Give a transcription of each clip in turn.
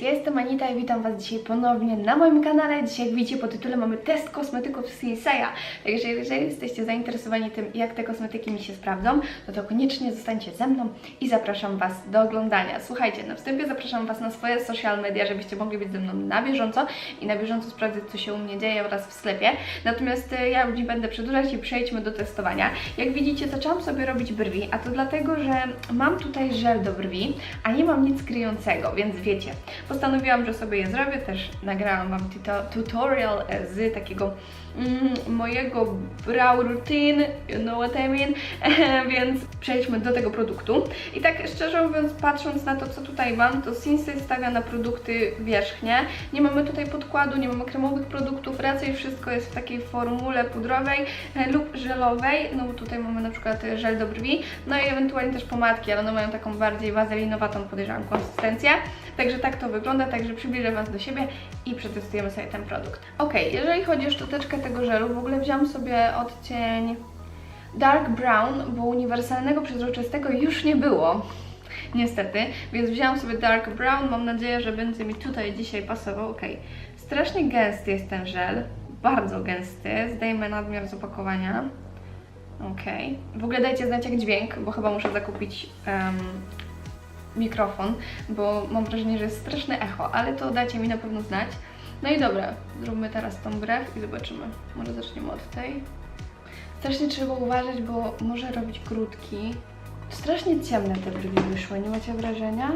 ja jestem Anita i witam Was dzisiaj ponownie na moim kanale. Dzisiaj, jak widzicie po tytule, mamy test kosmetyków z Sinseya. Także jeżeli jesteście zainteresowani tym, jak te kosmetyki mi się sprawdzą, no to koniecznie zostańcie ze mną i zapraszam Was do oglądania. Słuchajcie, na wstępie zapraszam Was na swoje social media, żebyście mogli być ze mną na bieżąco i na bieżąco sprawdzać, co się u mnie dzieje oraz w sklepie. Natomiast e, ja już nie będę przedłużać i przejdźmy do testowania. Jak widzicie, zaczęłam sobie robić brwi, a to dlatego, że mam tutaj żel do brwi, a nie mam nic kryjącego, więc wiecie, postanowiłam, że sobie je zrobię, też nagrałam Wam tuto- tutorial e, z takiego mm, mojego brow routine, you know what I mean, więc przejdźmy do tego produktu. I tak szczerze mówiąc, patrząc na to, co tutaj mam, to Sinsei stawia na produkty wierzchnie. Nie mamy tutaj podkładu, nie mamy kremowych produktów, raczej wszystko jest w takiej formule pudrowej e, lub żelowej, no bo tutaj mamy na przykład e, żel do brwi, no i ewentualnie też pomadki, ale one mają taką bardziej wazelinowatą, podejrzewam, konsystencję. Także tak to wygląda, także przybliżę Was do siebie i przetestujemy sobie ten produkt. Ok, jeżeli chodzi o szczoteczkę tego żelu, w ogóle wziąłam sobie odcień dark brown, bo uniwersalnego przezroczystego już nie było. Niestety, więc wzięłam sobie dark brown. Mam nadzieję, że będzie mi tutaj dzisiaj pasował. Ok, strasznie gęsty jest ten żel. Bardzo gęsty. Zdejmę nadmiar z opakowania. Ok. W ogóle dajcie znać jak dźwięk, bo chyba muszę zakupić em, mikrofon, bo mam wrażenie, że jest straszne echo, ale to dajcie mi na pewno znać. No i dobra, zróbmy teraz tą brew i zobaczymy. Może zaczniemy od tej. Strasznie trzeba uważać, bo może robić krótki. Strasznie ciemne te brwi wyszły, nie macie wrażenia?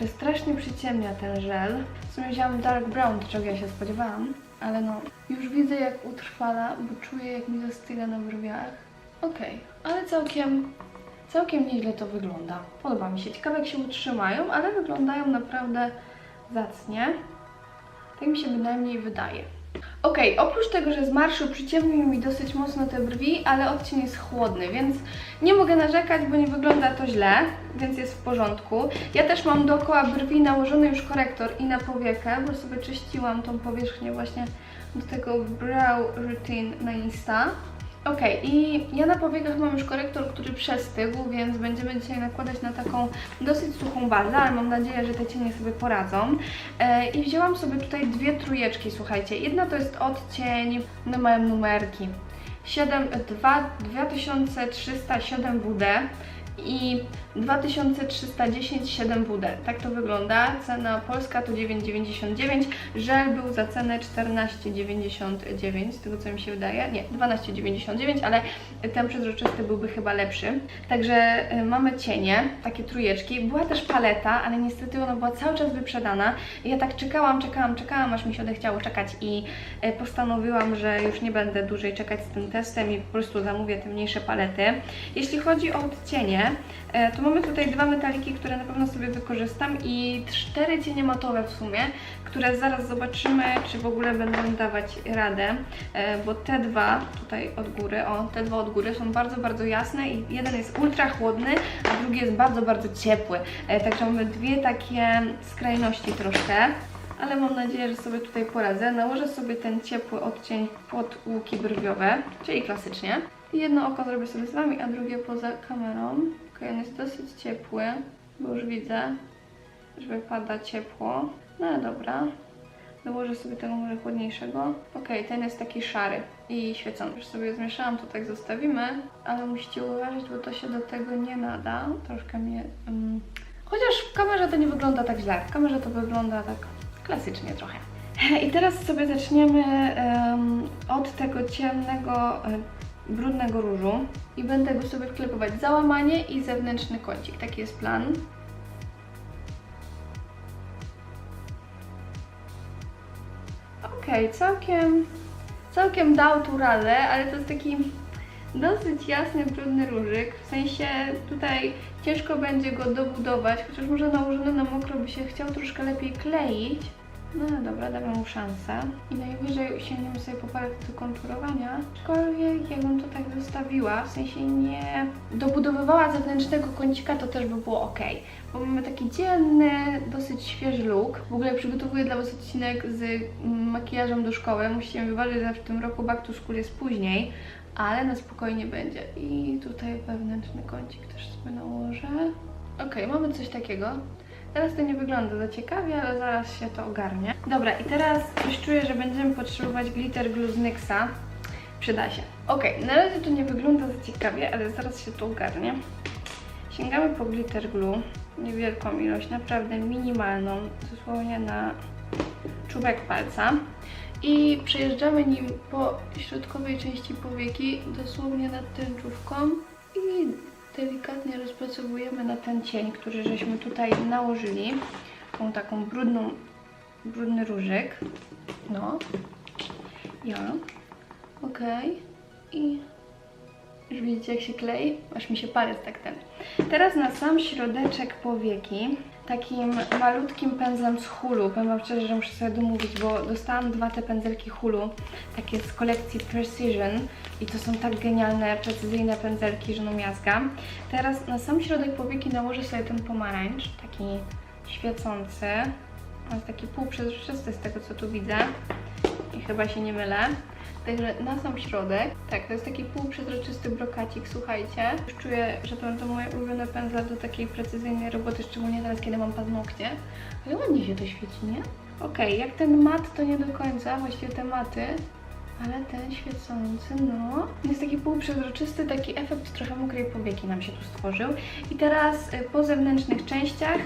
Że strasznie przyciemnia ten żel. W sumie wziąłam dark brown, czego ja się spodziewałam, ale no, już widzę jak utrwala, bo czuję jak mi zastyga na brwiach. Okej, ale całkiem, całkiem nieźle to wygląda. Podoba mi się. Ciekawe jak się utrzymają, ale wyglądają naprawdę zacnie. Tak mi się bynajmniej wydaje. Ok, oprócz tego, że z marszu przyciemnił mi dosyć mocno te brwi, ale odcień jest chłodny, więc nie mogę narzekać, bo nie wygląda to źle, więc jest w porządku. Ja też mam dookoła brwi nałożony już korektor i na powiekę, bo sobie czyściłam tą powierzchnię właśnie do tego brow routine na Insta. Ok, i ja na powiekach mam już korektor, który przestygł, więc będziemy dzisiaj nakładać na taką dosyć suchą bazę, ale mam nadzieję, że te cienie sobie poradzą. E, I wzięłam sobie tutaj dwie trójeczki, słuchajcie. Jedna to jest odcień, no mają numerki. 7, 2, 2307 WD i 2310 7WD. Tak to wygląda. Cena polska to 9,99. Żel był za cenę 14,99, z tego co mi się wydaje. Nie, 12,99, ale ten przezroczysty byłby chyba lepszy. Także y, mamy cienie, takie trójeczki. Była też paleta, ale niestety ona była cały czas wyprzedana. Ja tak czekałam, czekałam, czekałam, aż mi się odechciało czekać i y, postanowiłam, że już nie będę dłużej czekać z tym testem i po prostu zamówię te mniejsze palety. Jeśli chodzi o odcienie, e, to mamy tutaj dwa metaliki, które na pewno sobie wykorzystam i cztery cienie matowe w sumie, które zaraz zobaczymy, czy w ogóle będą dawać radę, e, bo te dwa tutaj od góry, o, te dwa od góry są bardzo, bardzo jasne i jeden jest ultra chłodny, a drugi jest bardzo, bardzo ciepły. E, Także mamy dwie takie skrajności troszkę. Ale mam nadzieję, że sobie tutaj poradzę. Nałożę sobie ten ciepły odcień pod łuki brwiowe, czyli klasycznie. Jedno oko zrobię sobie z Wami, a drugie poza kamerą. Ok, on jest dosyć ciepły, bo już widzę, że wypada ciepło. No ale dobra. Dołożę sobie tego może chłodniejszego. Ok, ten jest taki szary i świecący. Już sobie zmieszałam, to tak zostawimy, ale musicie uważać, bo to się do tego nie nada. Troszkę mnie... Mm, Chociaż w kamerze to nie wygląda tak źle. W kamerze to wygląda tak klasycznie trochę. I teraz sobie zaczniemy em, od tego ciemnego, em, brudnego różu i będę go sobie wklepywać załamanie i zewnętrzny kącik. Taki jest plan. Okej, całkiem, całkiem dał tu radę, ale to jest taki dosyć jasny, brudny różyk. W sensie tutaj ciężko będzie go dobudować, chociaż może nałożony na mokro by się chciał troszkę lepiej kleić. No ale dobra, damy mu szansę. I najwyżej sięgniemy sobie po paletę do konturowania. Aczkolwiek jakbym to tak zostawiła, w sensie nie dobudowywała zewnętrznego kącika, to też by było ok. Bo mamy taki dzielny, dosyć świeży look. W ogóle przygotowuję dla Was odcinek z mm, makijażem do szkoły. Musicie mi wybaczyć, że w tym roku back to school jest później, ale na spokojnie będzie. I tutaj wewnętrzny kącik też sobie nałożę. Ok, mamy coś takiego. Teraz to nie wygląda za ciekawie, ale zaraz się to ogarnie. Dobra, i teraz coś czuję, że będziemy potrzebować glitter glue z NYXa. Przyda się. Ok, na razie to nie wygląda za ciekawie, ale zaraz się to ogarnie. Sięgamy po glitter glue. Niewielką ilość, naprawdę minimalną, dosłownie na czubek palca. I przejeżdżamy nim po środkowej części powieki, dosłownie nad tęczówką i delikatnie rozpracowujemy na ten cień, który żeśmy tutaj nałożyli. Tą taką brudną, brudny różyk. No. Ja. Okej. I już widzicie jak się klei? Aż mi się palec tak ten. Teraz na sam środeczek powieki takim malutkim pędzlem z hulu. Powiem wam szczerze, że muszę sobie domówić, bo dostałam dwa te pędzelki hulu, takie z kolekcji Precision i to są tak genialne, precyzyjne pędzelki, że no miazga. Teraz na sam środek powieki nałożę sobie ten pomarańcz, taki świecący. On jest taki półprzezroczysty z tego co tu widzę i chyba się nie mylę. Także na sam środek, tak, to jest taki półprzezroczysty brokacik, słuchajcie. Już czuję, że to będą moje ulubione pędzle do takiej precyzyjnej roboty, szczególnie teraz, kiedy mam paznokcie. Ale ładnie się to świeci, nie? Okej, jak ten mat, to nie do końca, właściwie te maty, ale ten świecący, no. Jest taki półprzezroczysty, taki efekt trochę mokrej powieki nam się tu stworzył. I teraz y, po zewnętrznych częściach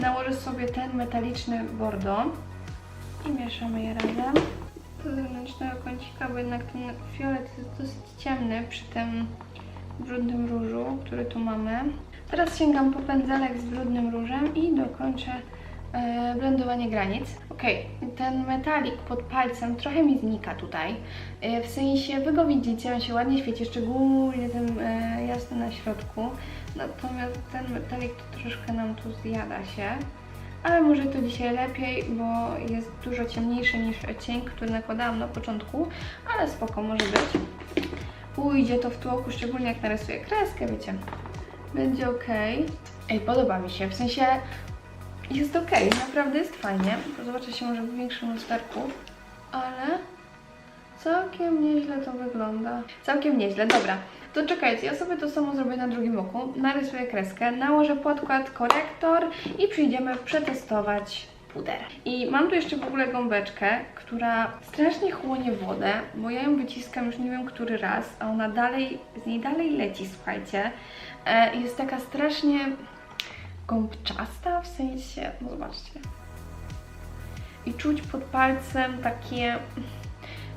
nałożę sobie ten metaliczny bordo i mieszamy je razem do zewnętrznego kącika, bo jednak ten fiolet jest dosyć ciemny przy tym brudnym różu, który tu mamy. Teraz sięgam po pędzelek z brudnym różem i dokończę e, blendowanie granic. Ok, ten metalik pod palcem trochę mi znika tutaj. E, w sensie, wy go widzicie, on się ładnie świeci, szczególnie ten jasny na środku. Natomiast ten metalik to troszkę nam tu zjada się ale może to dzisiaj lepiej, bo jest dużo ciemniejszy niż cień, który nakładałam na początku, ale spoko może być. Pójdzie to w tłoku, szczególnie jak narysuję kreskę, wiecie, będzie ok. Ej, podoba mi się, w sensie jest ok, naprawdę jest fajnie. Zobaczę się może w większym lusterku, ale całkiem nieźle to wygląda. Całkiem nieźle, dobra. To czekajcie, ja sobie to samo zrobię na drugim oku. Narysuję kreskę, nałożę podkład, korektor i przyjdziemy przetestować puder. I mam tu jeszcze w ogóle gąbeczkę, która strasznie chłonie wodę, bo ja ją wyciskam już nie wiem który raz, a ona dalej, z niej dalej leci, słuchajcie. E, jest taka strasznie gąbczasta, w sensie, no zobaczcie. I czuć pod palcem takie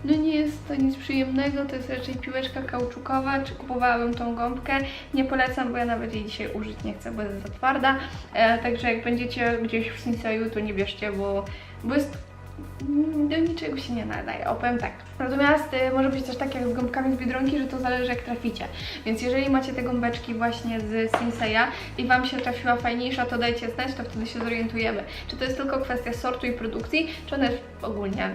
no nie jest to nic przyjemnego, to jest raczej piłeczka kauczukowa, czy kupowałabym tą gąbkę. Nie polecam, bo ja nawet jej dzisiaj użyć nie chcę, bo jest za twarda. E, także jak będziecie gdzieś w Sinseju, to nie bierzcie, bo, bo jest do niczego się nie nadaje, opowiem tak. Natomiast y, może być też tak jak z gąbkami z Biedronki, że to zależy jak traficie. Więc jeżeli macie te gąbeczki właśnie z Sinseya i Wam się trafiła fajniejsza, to dajcie znać, to wtedy się zorientujemy. Czy to jest tylko kwestia sortu i produkcji, czy one ogólnie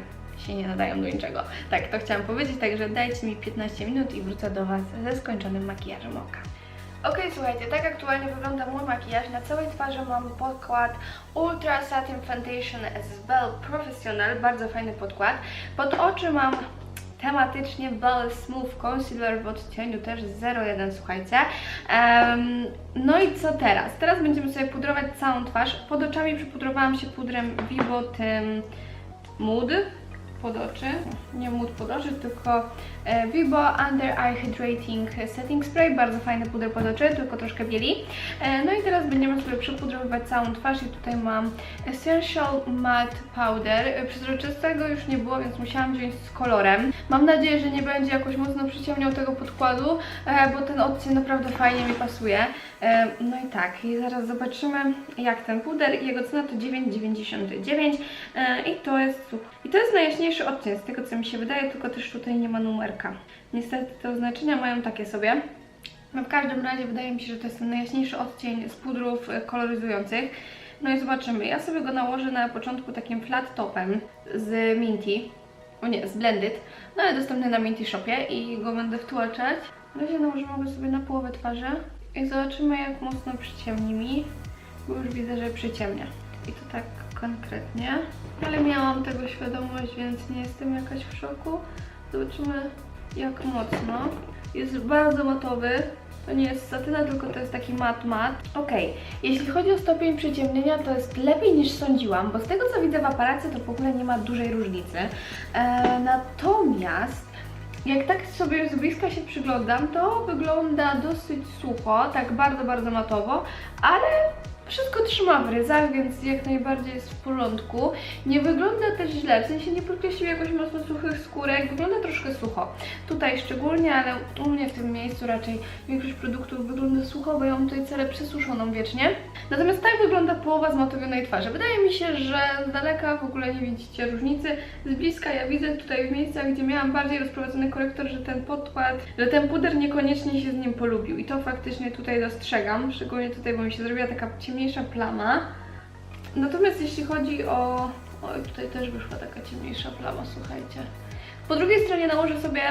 się nie nadają do niczego. Tak, to chciałam powiedzieć, także dajcie mi 15 minut i wrócę do Was ze skończonym makijażem oka. Ok, słuchajcie, tak aktualnie wygląda mój makijaż. Na całej twarzy mam podkład Ultra Satin Foundation z Belle Professional, bardzo fajny podkład. Pod oczy mam tematycznie Belle Smooth Concealer w odcieniu też 01, słuchajcie. Em, no i co teraz? Teraz będziemy sobie pudrować całą twarz. Pod oczami przypudrowałam się pudrem Vivo tym Mood pod oczy, nie mód pod oczy, tylko e, Vibo Under Eye Hydrating Setting Spray, bardzo fajny puder pod oczy, tylko troszkę bieli. E, no i teraz będziemy sobie przypudrowywać całą twarz i tutaj mam Essential Matte Powder. E, Przezroczystego już nie było, więc musiałam wziąć z kolorem. Mam nadzieję, że nie będzie jakoś mocno przyciemniał tego podkładu, bo ten odcień naprawdę fajnie mi pasuje. No i tak, i zaraz zobaczymy jak ten puder, jego cena to 9,99 e, i to jest super. I to jest najjaśniejszy odcień z tego co mi się wydaje, tylko też tutaj nie ma numerka. Niestety te oznaczenia mają takie sobie. No w każdym razie wydaje mi się, że to jest ten najjaśniejszy odcień z pudrów e, koloryzujących. No i zobaczymy. Ja sobie go nałożę na początku takim flat topem z Minty. O nie, z Blended. No ale dostępny na Minty Shopie i go będę wtłaczać. Na razie nałożyłam go sobie na połowę twarzy i zobaczymy jak mocno przyciemni mi, bo już widzę, że przyciemnia. I to tak konkretnie. Ale miałam tego świadomość, więc nie jestem jakaś w szoku. Zobaczymy jak mocno. Jest bardzo matowy, To nie jest satyna, tylko to jest taki mat mat. Okej, jeśli chodzi o stopień przyciemnienia, to jest lepiej niż sądziłam, bo z tego co widzę w aparacie, to w ogóle nie ma dużej różnicy. E, natomiast jak tak sobie z bliska się przyglądam, to wygląda dosyć sucho, tak bardzo, bardzo matowo, ale wszystko trzyma w ryzach, więc jak najbardziej jest w porządku. Nie wygląda też źle, w sensie nie podkreślił jakoś mocno suchych skórek, wygląda troszkę sucho. Tutaj szczególnie, ale u mnie w tym miejscu raczej większość produktów wygląda sucho, bo ja mam tutaj cerę przesuszoną wiecznie. Natomiast tak wygląda połowa zmatowionej twarzy. Wydaje mi się, że z daleka w ogóle nie widzicie różnicy. Z bliska ja widzę tutaj w miejscach, gdzie miałam bardziej rozprowadzony korektor, że ten podkład, że ten puder niekoniecznie się z nim polubił. I to faktycznie tutaj dostrzegam, szczególnie tutaj, bo mi się zrobiła taka ciemniejsza plama. Natomiast jeśli chodzi o... Oj, tutaj też wyszła taka ciemniejsza plama, słuchajcie. Po drugiej stronie nałożę sobie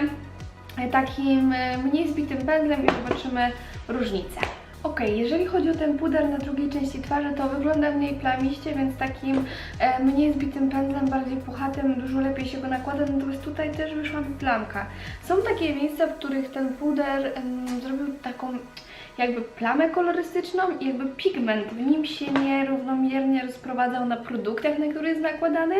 takim e, mniej zbitym pędzlem i zobaczymy różnicę. Ok, jeżeli chodzi o ten puder na drugiej części twarzy, to wygląda mniej plamiście, więc takim e, mniej zbitym pędzlem, bardziej puchatym, dużo lepiej się go nakłada, natomiast tutaj też wyszła mi plamka. Są takie miejsca, w których ten puder zrobił taką jakby plamę kolorystyczną i jakby pigment w nim się nierównomiernie rozprowadzał na produktach, na które jest nakładany.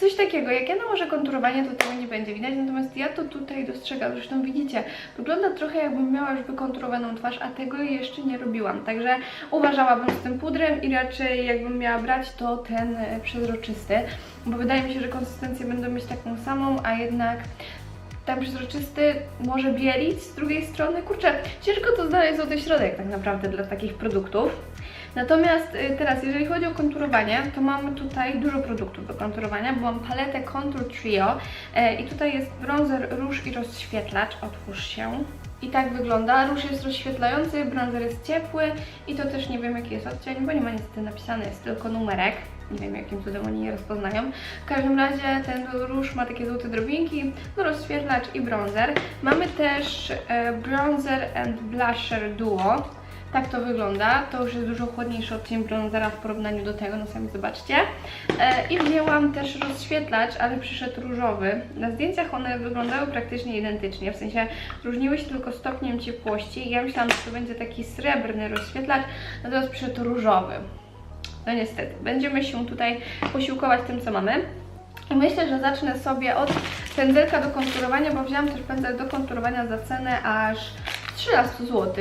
Coś takiego, jak ja nałożę konturowanie, to tego nie będzie widać, natomiast ja to tutaj dostrzegam, zresztą widzicie, wygląda trochę jakbym miała już wykonturowaną twarz, a tego jeszcze nie robiłam, także uważałabym z tym pudrem i raczej jakbym miała brać, to ten e, przezroczysty, bo wydaje mi się, że konsystencję będą mieć taką samą, a jednak ten przezroczysty może bielić z drugiej strony. Kurczę, ciężko to znaleźć złoty środek tak naprawdę dla takich produktów. Natomiast y, teraz, jeżeli chodzi o konturowanie, to mamy tutaj dużo produktów do konturowania, bo mam paletę Contour Trio e, i tutaj jest bronzer, róż i rozświetlacz. Otwórz się. I tak wygląda. Róż jest rozświetlający, bronzer jest ciepły i to też nie wiem jaki jest odcień, bo nie ma niestety napisane, jest tylko numerek. Nie wiem jakim cudem oni nie rozpoznają. W każdym razie ten róż ma takie złote drobinki, no rozświetlacz i bronzer. Mamy też e, bronzer and blusher duo. Tak to wygląda. To już jest dużo chłodniejszy odcień bronzera w porównaniu do tego, no sami zobaczcie. E, I wzięłam też rozświetlacz, ale przyszedł różowy. Na zdjęciach one wyglądały praktycznie identycznie, w sensie różniły się tylko stopniem ciepłości. Ja myślałam, że to będzie taki srebrny rozświetlacz, natomiast przyszedł różowy. No niestety, będziemy się tutaj posiłkować tym, co mamy. I myślę, że zacznę sobie od pędzelka do konturowania, bo wzięłam też pędzel do konturowania za cenę aż 13 zł.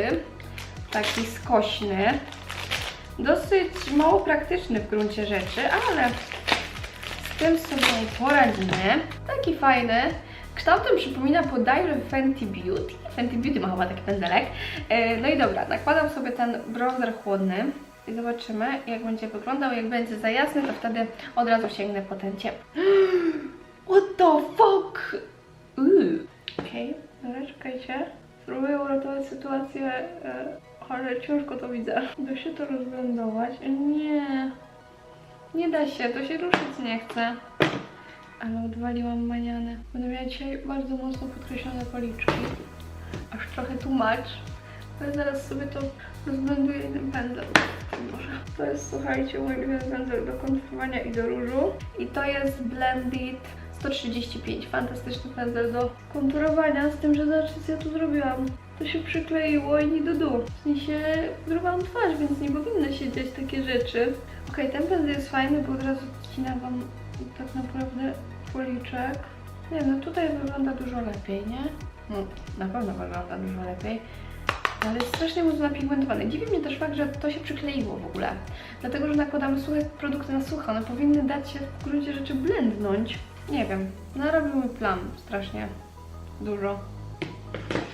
Taki skośny. Dosyć mało praktyczny w gruncie rzeczy, ale z tym sobie poradzimy. Taki fajny. Kształtem przypomina Podajże Fenty Beauty. Fenty Beauty ma chyba taki pędzelek. E, No i dobra, nakładam sobie ten bronzer chłodny i zobaczymy jak będzie wyglądał. Jak będzie za jasny, to wtedy od razu sięgnę po ten. What the fuck? Okej, dobra, czekajcie. Spróbuję uratować sytuację, e, ale ciężko to widzę. Da się to rozblendować? Nie. Nie da się, to się ruszyć nie chce. Ale odwaliłam manianę. Będę miała dzisiaj bardzo mocno podkreślone policzki. Aż trochę tłumacz. Ale zaraz sobie to rozblenduję jednym pędzlem. Może. To jest, słuchajcie, mój ulubiony pędzel do konturowania i do różu. I to jest Blended 135. Fantastyczny pędzel do konturowania, z tym, że zobaczcie co ja tu zrobiłam. To się przykleiło i nie do dół. W sensie zrobiłam twarz, więc nie powinny się dziać takie rzeczy. Okej, ten pędzel jest fajny, bo od razu odcina Wam tak naprawdę policzek. Nie no, tutaj wygląda dużo lepiej, nie? No, na pewno wygląda dużo lepiej. Ale jest strasznie mocno napigmentowany. Dziwi mnie też fakt, że to się przykleiło w ogóle. Dlatego, że nakładamy suche produkty na sucho. One powinny dać się w gruncie rzeczy blendnąć. Nie wiem. Narobił mi plam strasznie dużo.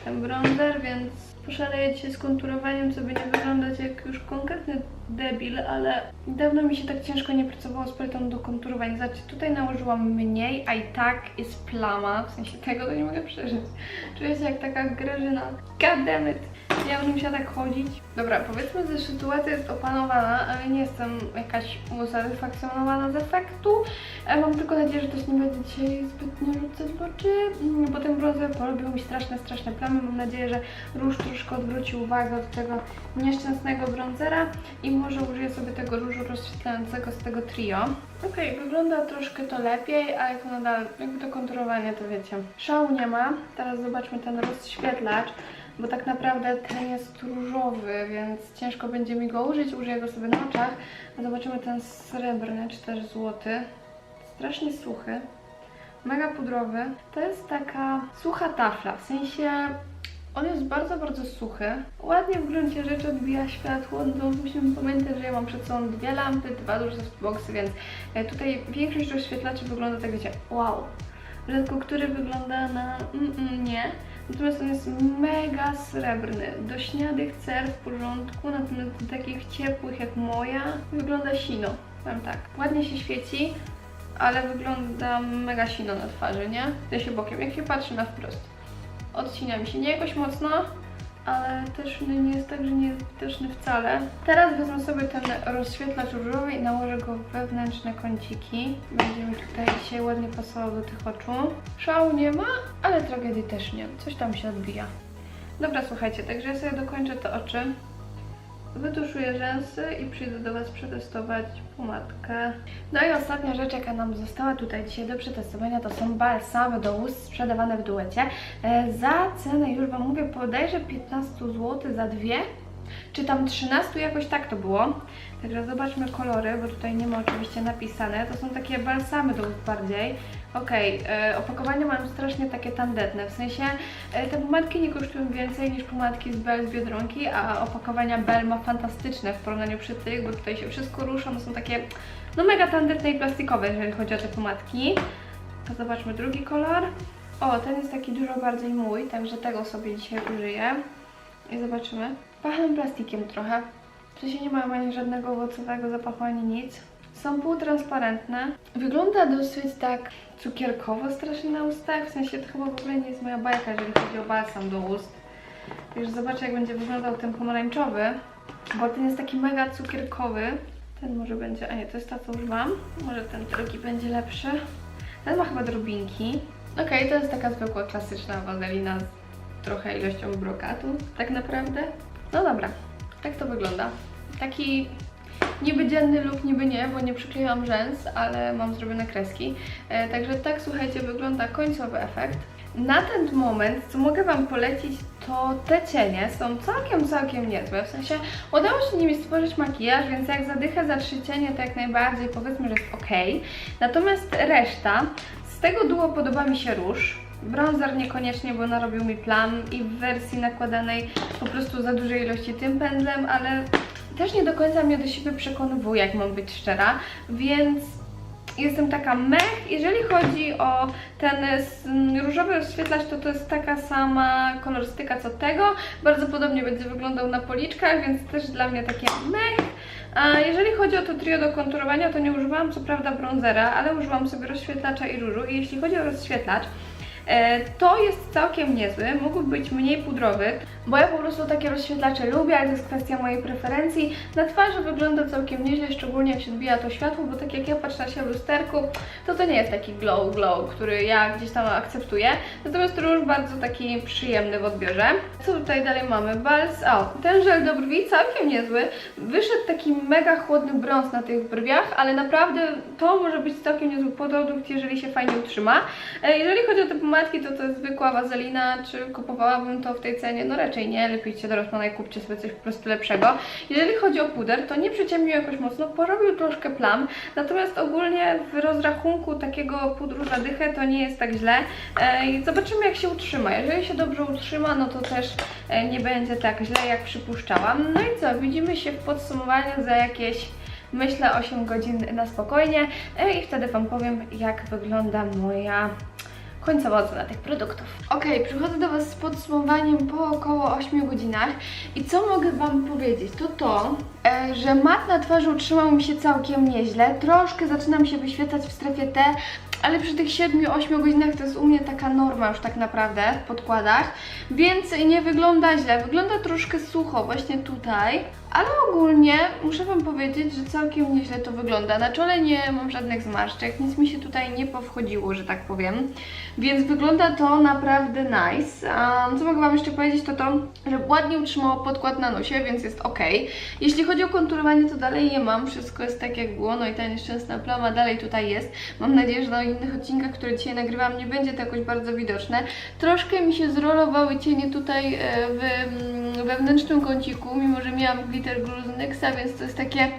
Ten bronzer, więc poszaleję się z konturowaniem, co by nie wyglądać jak już konkretny debil, ale dawno mi się tak ciężko nie pracowało z paletą do konturowania. Zobaczcie, tutaj nałożyłam mniej, a i tak jest plama. W sensie tego to nie mogę przeżyć. Czuję się jak taka grażyna. God damn it. Ja będę musiała tak chodzić. Dobra, powiedzmy, że sytuacja jest opanowana, ale nie jestem jakaś usatysfakcjonowana z efektu. E, Mam tylko nadzieję, że też nie będę dzisiaj zbytnio rzucać w oczy, mm, bo ten bronzer porobił mi straszne, straszne plamy. Mam nadzieję, że róż troszkę odwrócił uwagę od tego nieszczęsnego bronzera i może użyję sobie tego różu rozświetlającego z tego trio. Okej, wygląda troszkę to lepiej, ale to nadal jakby do konturowania to wiecie. Szału nie ma. Teraz zobaczmy ten rozświetlacz bo tak naprawdę ten jest różowy, więc ciężko będzie mi go użyć. Użyję go sobie na oczach. A zobaczymy ten srebrny, czy też złoty. Strasznie suchy. Mega pudrowy. To jest taka sucha tafla, w sensie on jest bardzo, bardzo suchy. Ładnie w gruncie rzeczy odbija światło, no musimy pamiętać, że ja mam przed sobą dwie lampy, dwa duże softboxy, więc e, tutaj większość rozświetlaczy wygląda tak, wiecie, wow. Rzadko który wygląda na mm, mm, nie. Natomiast on jest mega srebrny. Do śniadych cer w porządku, natomiast do takich ciepłych jak moja wygląda sino. Powiem tak. Ładnie się świeci, ale wygląda mega sino na twarzy, nie? Ja się bokiem, jak się patrzy na wprost. Odcina mi się nie jakoś mocno, ale też nie jest tak, że nie jest widoczny wcale. Teraz wezmę sobie ten rozświetlacz różowy i nałożę go w wewnętrzne kąciki. Będzie mi tutaj dzisiaj ładnie pasował do tych oczu. Szału nie ma, ale tragedii też nie. Coś tam się odbija. Dobra, słuchajcie, także ja sobie dokończę te oczy. Wytuszuję rzęsy i przyjdę do Was przetestować pomadkę. No i ostatnia rzecz, jaka nam została tutaj dzisiaj do przetestowania, to są balsamy do ust sprzedawane w duecie. E, za cenę, już Wam mówię, bodajże 15 zł za dwie, czy tam 13, jakoś tak to było. Także zobaczmy kolory, bo tutaj nie ma oczywiście napisane. To są takie balsamy do ust bardziej. Okej, e, opakowania mają strasznie takie tandetne, w sensie e, te pomadki nie kosztują więcej niż pomadki z Bell z Biedronki, a opakowania Bell ma fantastyczne w porównaniu przy tych, bo tutaj się wszystko rusza, no są takie no mega tandetne i plastikowe, jeżeli chodzi o te pomadki. To zobaczmy drugi kolor. O, ten jest taki dużo bardziej mój, także tego sobie dzisiaj użyję. I zobaczymy. Pachną plastikiem trochę. W sensie nie mają ani żadnego owocowego zapachu, ani nic. Są półtransparentne. Wygląda dosyć tak cukierkowo strasznie na ustach, w sensie to chyba w ogóle nie jest moja bajka, jeżeli chodzi o balsam do ust. Także zobaczę jak będzie wyglądał ten pomarańczowy, bo ten jest taki mega cukierkowy. Ten może będzie, a nie, to jest ta co już mam. Może ten drugi będzie lepszy. Ten ma chyba drobinki. Okej, to jest taka zwykła, klasyczna wazelina z trochę ilością brokatu, tak naprawdę. No dobra, tak to wygląda. Taki niby dzienny look, niby nie, bo nie przyklejam rzęs, ale mam zrobione kreski. E, także tak, słuchajcie, wygląda końcowy efekt. Na ten moment, co mogę Wam polecić, to te cienie są całkiem, całkiem niezłe. W sensie udało się nimi stworzyć makijaż, więc jak zadychę za trzy cienie, to jak najbardziej powiedzmy, że jest ok. Natomiast reszta, z tego duo podoba mi się róż. Bronzer niekoniecznie, bo narobił mi plam i w wersji nakładanej po prostu za dużej ilości tym pędzlem, ale też nie do końca mnie do siebie przekonywuje, jak mam być szczera, więc jestem taka mech. Jeżeli chodzi o ten różowy rozświetlacz, to to jest taka sama kolorystyka co tego. Bardzo podobnie będzie wyglądał na policzkach, więc też dla mnie takie mech. A jeżeli chodzi o to trio do konturowania, to nie używałam co prawda bronzera, ale użyłam sobie rozświetlacza i różu. I jeśli chodzi o rozświetlacz, To jest całkiem niezły, mógł być mniej pudrowy, bo ja po prostu takie rozświetlacze lubię, ale to jest kwestia mojej preferencji. Na twarzy wygląda całkiem nieźle, szczególnie jak się odbija to światło, bo tak jak ja patrzę na się w lusterku, to to nie jest taki glow glow, który ja gdzieś tam akceptuję. Natomiast róż bardzo taki przyjemny w odbiorze. Co tutaj dalej mamy? Bals, o, ten żel do brwi całkiem niezły. Wyszedł taki mega chłodny brąz na tych brwiach, ale naprawdę to może być całkiem niezły produkt, jeżeli się fajnie utrzyma. E, Jeżeli chodzi o te pomadki, to to jest zwykła wazelina, czy kupowałabym to w tej cenie? No raczej nie, lepiej się do i kupcie sobie coś po prostu lepszego. Jeżeli chodzi o puder, to nie przyciemnił jakoś mocno, porobił troszkę plam, natomiast ogólnie w rozrachunku takiego pudru za dychę to nie jest tak źle. E, i zobaczymy jak się utrzyma. Jeżeli się dobrze utrzyma, no to też e, nie będzie tak źle jak przypuszczałam. No i co, widzimy się w podsumowaniu za jakieś myślę 8 godzin na spokojnie e, i wtedy Wam powiem jak wygląda moja końcowa ocena tych produktów. Ok, przychodzę do Was z podsumowaniem po około 8 godzinach. I co mogę Wam powiedzieć, to to, e, że mat na twarzy utrzymał mi się całkiem nieźle, troszkę zaczynam się wyświetlać w strefie T, ale przy tych 7-8 godzinach to jest u mnie taka norma już tak naprawdę w podkładach, więc nie wygląda źle, wygląda troszkę sucho właśnie tutaj, ale ogólnie muszę Wam powiedzieć, że całkiem nieźle to wygląda. Na czole nie mam żadnych zmarszczek, nic mi się tutaj nie powchodziło, że tak powiem, więc wygląda to naprawdę nice. A co mogę Wam jeszcze powiedzieć, to to, że ładnie utrzymało podkład na nosie, więc jest ok. Jeśli chodzi o konturowanie, to dalej je mam. Wszystko jest tak jak było, no i ta nieszczęsna plama dalej tutaj jest. Mam nadzieję, że na innych odcinkach, które dzisiaj nagrywam, nie będzie to jakoś bardzo widoczne. Troszkę mi się zrolowały cienie tutaj e, w mm, wewnętrznym kąciku, mimo że miałam glitter glue z Nyxa, więc to jest takie...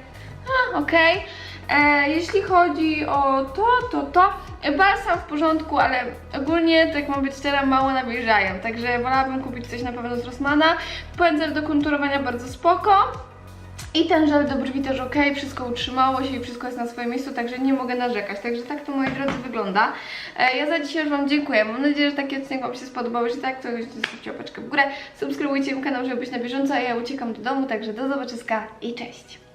A, okej. E, Jeśli chodzi o to, to to. E, Balsam w porządku, ale ogólnie, tak mam być szczera, mało nawilżają. Także wolałabym kupić coś na pewno z Rossmana. Pędzel do konturowania bardzo spoko. I ten żel do brwi też ok, wszystko utrzymało się i wszystko jest na swoim miejscu, także nie mogę narzekać. Także tak to moi drodzy wygląda. E, ja za dzisiaj już Wam dziękuję. Mam nadzieję, że taki odcinek Wam się spodobał. Jeśli tak, to zostawcie łapeczkę w górę. Subskrybujcie mój kanał, żeby być na bieżąco, a ja uciekam do domu. Także do zobaczyska i cześć!